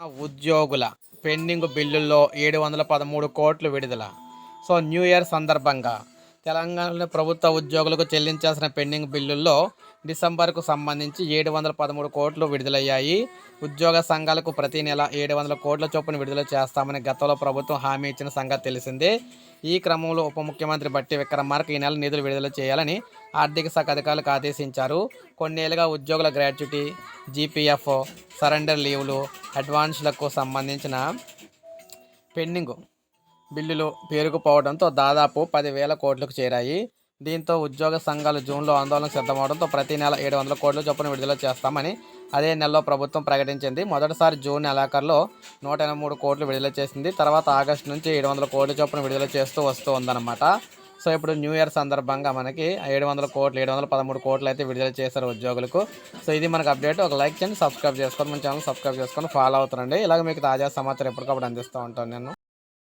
ఉద్యోగుల పెండింగ్ బిల్లుల్లో ఏడు వందల పదమూడు కోట్లు విడుదల. సో న్యూ ఇయర్ సందర్భంగా తెలంగాణలో ప్రభుత్వ ఉద్యోగులకు చెల్లించాల్సిన పెండింగ్ బిల్లుల్లో డిసెంబర్కు సంబంధించి ఏడు వందల పదమూడు కోట్లు విడుదలయ్యాయి. ఉద్యోగ సంఘాలకు ప్రతి నెల ఏడు వందల కోట్ల చొప్పున విడుదల చేస్తామని గతంలో ప్రభుత్వం హామీ ఇచ్చిన సంగతి తెలిసిందే. ఈ క్రమంలో ఉప ముఖ్యమంత్రి బట్టి విక్రమార్క ఈ నెల నిధులు విడుదల చేయాలని ఆర్థిక శాఖ అధికారులకు ఆదేశించారు. కొన్నేళ్ళుగా ఉద్యోగుల గ్రాట్యుటీ జీపీఎఫ్ సరెండర్ లీవ్లు అడ్వాన్స్లకు సంబంధించిన పెండింగ్ బిల్లులు పేరుకుపోవడంతో దాదాపు పదివేల కోట్లకు చేరాయి. దీంతో ఉద్యోగ సంఘాలు జూన్లో ఆందోళన సిద్ధమవడంతో ప్రతి నెల ఏడు వందల కోట్ల చొప్పున విడుదల చేస్తామని అదే నెలలో ప్రభుత్వం ప్రకటించింది. మొదటిసారి జూన్ నెలాఖరులో నూట ఎనభై మూడు కోట్లు విడుదల చేసింది. తర్వాత ఆగస్టు నుంచి ఏడు వందల కోట్ల చొప్పున విడుదల చేస్తూ వస్తూ ఉందన్నమాట. సో ఇప్పుడు న్యూ ఇయర్ సందర్భంగా మనకి ఏడు వందల కోట్లు ఏడు వందల పదమూడు కోట్లు అయితే విడుదల చేశారు ఉద్యోగులకు. సో ఇది మనకు అప్డేట్. ఒక లైక్ చేయండి సబ్స్క్రైబ్ చేసుకొని మన ఛానల్ సబ్స్క్రైబ్ చేసుకొని ఫాలో అవుతారండి ఇలాగ మీకు తాజా సమాచారం ఎప్పటికప్పుడు అందిస్తూ ఉంటాను నేను.